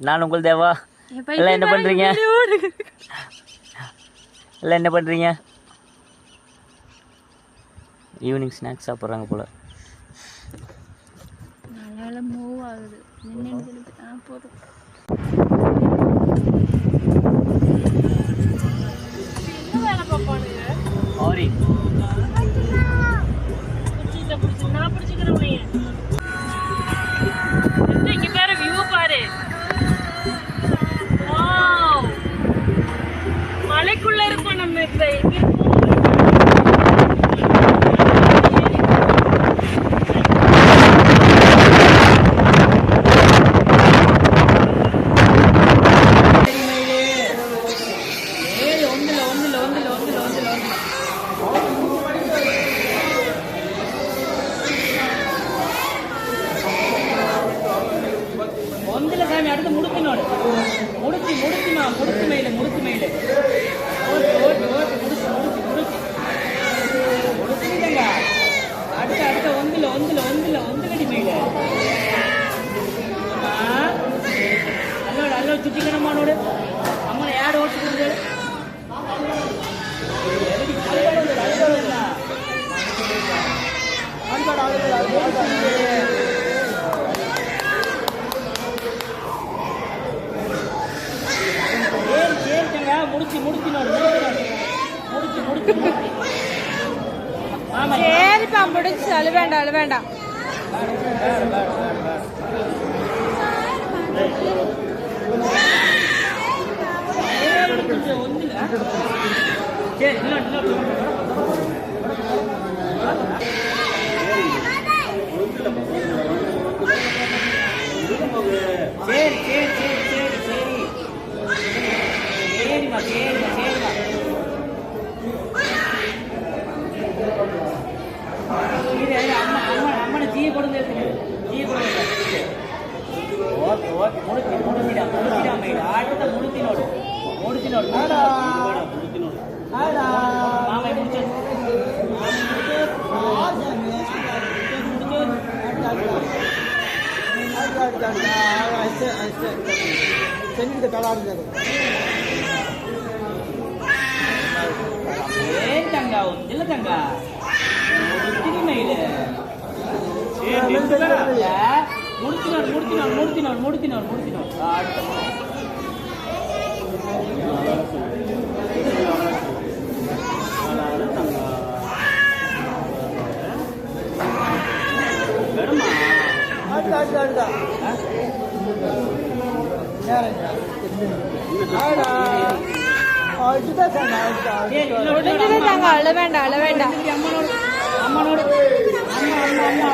நான் உங்கள் தேவா. எல்லாம் என்ன பண்ணுறீங்க எல்லாம் என்ன பண்ணுறீங்க ஈவினிங் ஸ்நாக்ஸ் சாப்பிட்றாங்க போல். அதனால மூவ் ஆகுது. போதும். ஆரி நான் பிடிச்சிக்கிறேன் ಚುಟ್ಟಿ ಕಣಮ್ಮ ನೋಡು ಅಮ್ಮನ ಎರಡು ಓಟ್ ಕೊಡ್ಬೇಡ ஏறு சேர்த்துங்க முடிச்சு முடிச்சு நோடு முடிச்சு முடிச்சு முடிச்சு ஆமா சரிப்பா முடிச்சு அழு வேண்டாம் அழு வேண்டாம் சரி சரி சரி. சரி சரி சரிம்மா சரிம்மா சரிம்மா இது அம்மா அம்மா அம்மனை தீய கொடுங்க தீய கொடுங்க ஓகே ஓகே முடிச்சு முடிச்சிடா முடிச்சிடா மேடா செஞ்சுக்கிட்ட தலாடுங்க ஏன் தங்கா இல்ல தங்கா திருமையில முடித்தினார் முடித்தினார் முடித்தினார் முடித்தினார் முடித்தினார் வெறுமா தாங்க அழ வேண்டாம் அழ வேண்டாம் அம்மனோடு அம்மனோடு அம்மா